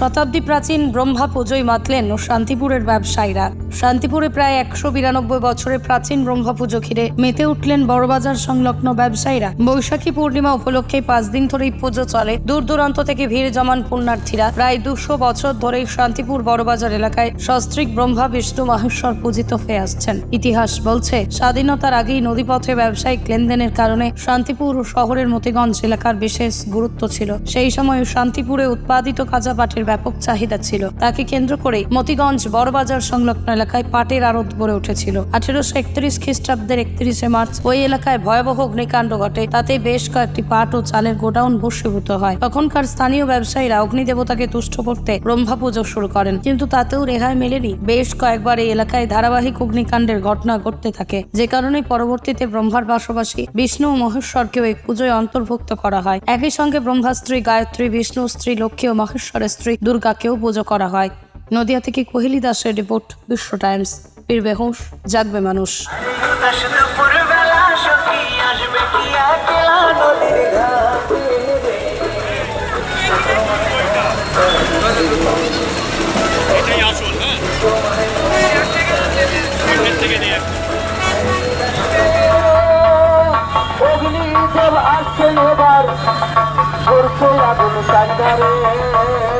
শতাব্দী প্রাচীন ব্রহ্মা পুজোয় মাতলেন শান্তিপুরের ব্যবসায়ীরা। শান্তিপুরে প্রায় একশো বিরানব্বই বছরের প্রাচীন ব্রহ্মা পুজো ঘিরে মেতে উঠলেন বড়বাজার সংলগ্ন ব্যবসায়ীরা। বৈশাখী পূর্ণিমা উপলক্ষে পাঁচ দিন ধরেই পুজো চলে। দূর দূরান্ত থেকে ভিড় জমান পুণ্যার্থীরা প্রায় দুশো বছর ধরেই শান্তিপুর বড়বাজার এলাকায় সস্ত্রিক ব্রহ্মা, বিষ্ণু, মাহেশ্বর পূজিত হয়ে আসছেন। ইতিহাস বলছে, স্বাধীনতার আগেই নদীপথে ব্যবসায়িক লেনদেনের কারণে শান্তিপুর শহরের মতিগঞ্জ এলাকার বিশেষ গুরুত্ব ছিল। সেই সময় শান্তিপুরে উৎপাদিত কাঁচা পাটের ব্যাপক চাহিদা ছিল। তাকে কেন্দ্র করে মতিগঞ্জ বড়বাজার সংলগ্ন এলাকায় পাটের আড়ত গড়ে উঠেছিল। আঠেরোশো একত্রিশ খ্রিস্টাব্দের একত্রিশে মার্চ ওই এলাকায় ভয়াবহ অগ্নিকাণ্ড ঘটে। তাতে বেশ কয়েকটি পাট ও চালের গোডাউন ভস্মীভূত হয়। তখনকার স্থানীয় ব্যবসায়ীরা অগ্নি দেবতাকে তুষ্ট করতে ব্রহ্মা পুজো শুরু করেন। কিন্তু তাতেও রেহাই মেলেনি। বেশ কয়েকবার এই এলাকায় ধারাবাহিক অগ্নিকাণ্ডের ঘটনা ঘটতে থাকে। যে কারণে পরবর্তীতে ব্রহ্মার পাশাপাশি বিষ্ণু ও মহেশ্বরকেও এই পুজোয় অন্তর্ভুক্ত করা হয়। একই সঙ্গে ব্রহ্মা স্ত্রী গায়ত্রী, বিষ্ণু, স্ত্রী, লক্ষ্মী ও মহেশ্বরের স্ত্রী দুর্গাকেও পুজো করা হয়। নদিয়া থেকে কোহেলি দাসের রিপোর্ট, বিশ্ব টাইমস। ফিরবে হুঁশ জাগবে মানুষ। আগুন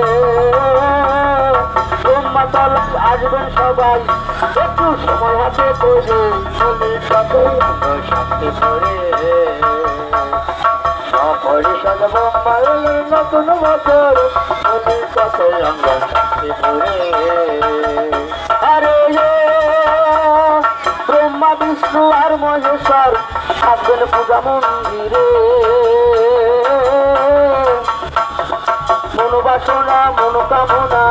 আসবেন সবাই। একটু সময় হাতে করে চলে করে। সকলে সাজাবো মায়ের নতুন বছর চলে সাথে আমরা সাথে করে। আরে ব্রহ্মা, বিষ্ণু আর মহেশ্বর থাকবেন পূজা মন্দিরে। মনোবাসনা, মনোকামনা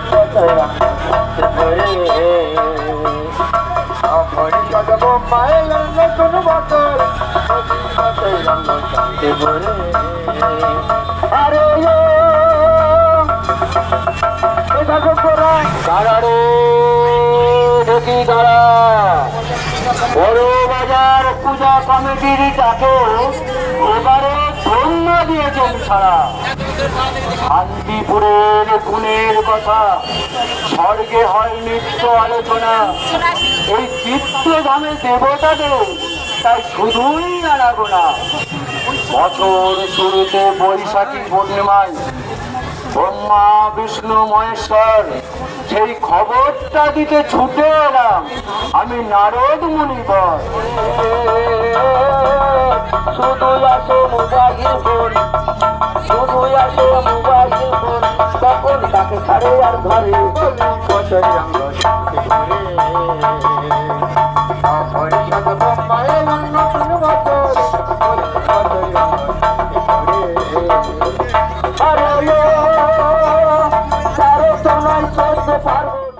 দাঁড়ারে দেখি দাঁড়া বড় বাজার পূজা কমিটির ডাকে এবারে ধন্য দিয়েছেন ছাড়া। শান্তিপুরের গুণের কথা স্বর্গে হয় নিত্য আলোচনা। এই চিত্তধামে দেবতাদের তাই শুধুই আনাগো না বছর শুরুতে বৈশাখী পূর্ণিমায় ব্রহ্মা, বিষ্ণু, মহেশ্বর, সেই খবরটা দিতে ছুটে এলাম। আমি নারদ মুনিবর শুধু আসো মোবাইল ফোন, শুধু আসো মোবাইল ফোন, তখন তাকে ছাড়ে আর pasaron.